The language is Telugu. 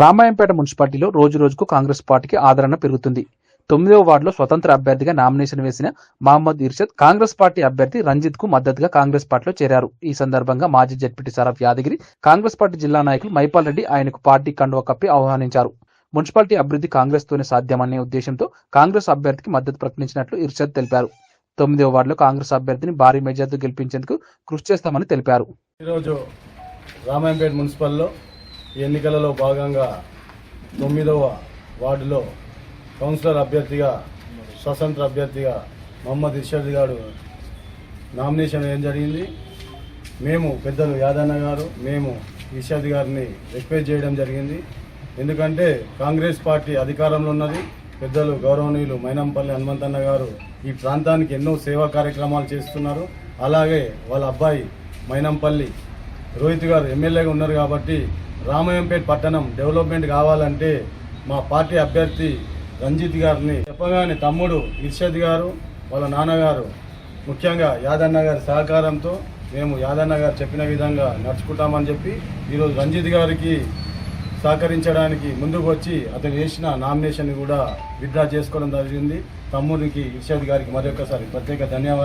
రామాయంపేట మున్సిపాలిటీలో రోజు రోజుకు కాంగ్రెస్ పార్టీకి ఆదరణ పెరుగుతుంది. తొమ్మిదవ వార్డులో స్వతంత్ర అభ్యర్థిగా నామినేషన్ వేసిన మహమ్మద్ ఇర్షద్ కాంగ్రెస్ పార్టీ అభ్యర్థి రంజిత్కు మద్దతుగా కాంగ్రెస్ పార్టీలో చేరారు. ఈ సందర్భంగా మాజీ జడ్పీటీ సరఫ్ యాదగిరి కాంగ్రెస్ పార్టీ జిల్లా నాయకులు మైపాల్ రెడ్డి ఆయనకు పార్టీ కండువ కప్పి ఆహ్వానించారు. మున్సిపాలిటీ అభివృద్ధి కాంగ్రెస్ తోనే సాధ్యమనే ఉద్దేశంతో కాంగ్రెస్ అభ్యర్థికి మద్దతు ప్రకటించినట్లు ఇర్షద్ తెలిపారు. తొమ్మిదవ వార్డులో కాంగ్రెస్ అభ్యర్థిని భారీ మెజార్టీతో గెలిపించేందుకు కృషి చేస్తామని తెలిపారు. ఈరోజు రామాయంపేట మున్సిపల్లో ఎన్నికలలో భాగంగా తొమ్మిదవ వార్డులో కౌన్సిలర్ అభ్యర్థిగా స్వతంత్ర అభ్యర్థిగా మహమ్మద్ ఇర్షద్ గారు నామినేషన్ వేయడం జరిగింది. మేము పెద్దలు యాదన్న గారు మేము ఇర్షద్ గారిని రిక్వెస్ట్ చేయడం జరిగింది. ఎందుకంటే కాంగ్రెస్ పార్టీ అధికారంలో ఉన్నది. పెద్దలు గౌరవనీయులు మైనంపల్లి హనుమంతన్న గారు ఈ ప్రాంతానికి ఎన్నో సేవా కార్యక్రమాలు చేస్తున్నారు. అలాగే వాళ్ళ అబ్బాయి మైనంపల్లి రోహిత్ గారు ఎమ్మెల్యేగా ఉన్నారు కాబట్టి రామయ్యంపేట పట్టణం డెవలప్మెంట్ కావాలంటే మా పార్టీ అభ్యర్థి రంజిత్ గారిని చెప్పగానే తమ్ముడు ఇర్షద్ గారు వాళ్ళ నాన్నగారు ముఖ్యంగా యాదన్న గారి సహకారంతో మేము యాదన్న గారు చెప్పిన విధంగా నడుచుకుంటామని చెప్పి ఈరోజు రంజిత్ గారికి సహకరించడానికి ముందుకు వచ్చి అతను చేసిన నామినేషన్ కూడా విత్డ్రా చేసుకోవడం జరిగింది. తమ్ముడికి ఇర్షద్ గారికి మరొకసారి ప్రత్యేక ధన్యవాదాలు.